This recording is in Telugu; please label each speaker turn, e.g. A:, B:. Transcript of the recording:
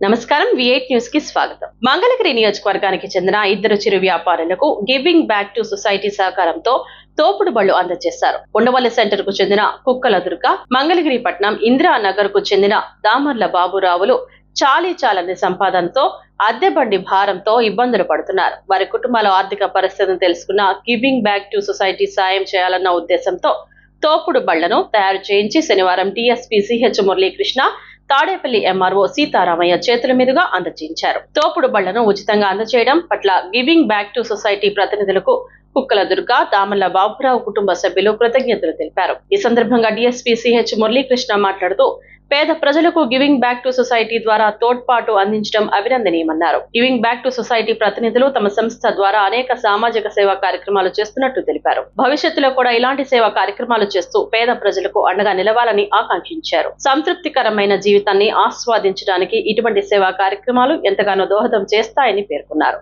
A: నమస్కారం విఐట్ న్యూస్కి స్వాగతం. మంగళగిరి నియోజకవర్గానికి చెందిన ఇద్దరు చిరు వ్యాపారులకు గివింగ్ బ్యాక్ టు సొసైటీ సహకారంతో తోపుడు బళ్ళు అందజేశారు. ఉండవల్లి సెంటర్కు చెందిన కుక్కల దుర్గ మంగళగిరి పట్నం ఇందిరానగర్కు చెందిన దామర్ల బాబురావులు చాలీ చాలని సంపాదనతో అద్దె బండి భారంతో ఇబ్బందులు పడుతున్నారు. వారి కుటుంబాల ఆర్థిక పరిస్థితిని తెలుసుకున్న గివింగ్ బ్యాక్ టు సొసైటీ సాయం చేయాలన్న ఉద్దేశంతో తోపుడు బళ్ళను తయారు చేయించి శనివారం TSP CH Muralikrishna Tadepalli MRO Sitaramayya చేతుల మీదుగా అందజేయించారు. తోపుడు బళ్ళను ఉచితంగా అందజేయడం పట్ల గివింగ్ బ్యాక్ టు సొసైటీ ప్రతినిధులకు కుక్కల దుర్గ దామల్ల బాబురావు కుటుంబ సభ్యులు కృతజ్ఞతలు తెలిపారు. ఈ సందర్భంగా డిఎస్పీ సిహెచ్ మురళీకృష్ణ మాట్లాడుతూ పేద ప్రజలకు గివింగ్ బ్యాక్ టు సొసైటీ ద్వారా తోడ్పాటు అందించడం అభినందనీయమన్నారు. గివింగ్ బ్యాక్ టు సొసైటీ ప్రతినిధులు తమ సంస్థ ద్వారా అనేక సామాజిక సేవా కార్యక్రమాలు చేస్తున్నట్టు తెలిపారు. భవిష్యత్తులో కూడా ఇలాంటి సేవా కార్యక్రమాలు చేస్తూ పేద ప్రజలకు అండగా నిలవాలని ఆకాంక్షించారు. సంతృప్తికరమైన జీవితాన్ని ఆస్వాదించడానికి ఇటువంటి సేవా కార్యక్రమాలు ఎంతగానో దోహదం చేస్తాయని పేర్కొన్నారు.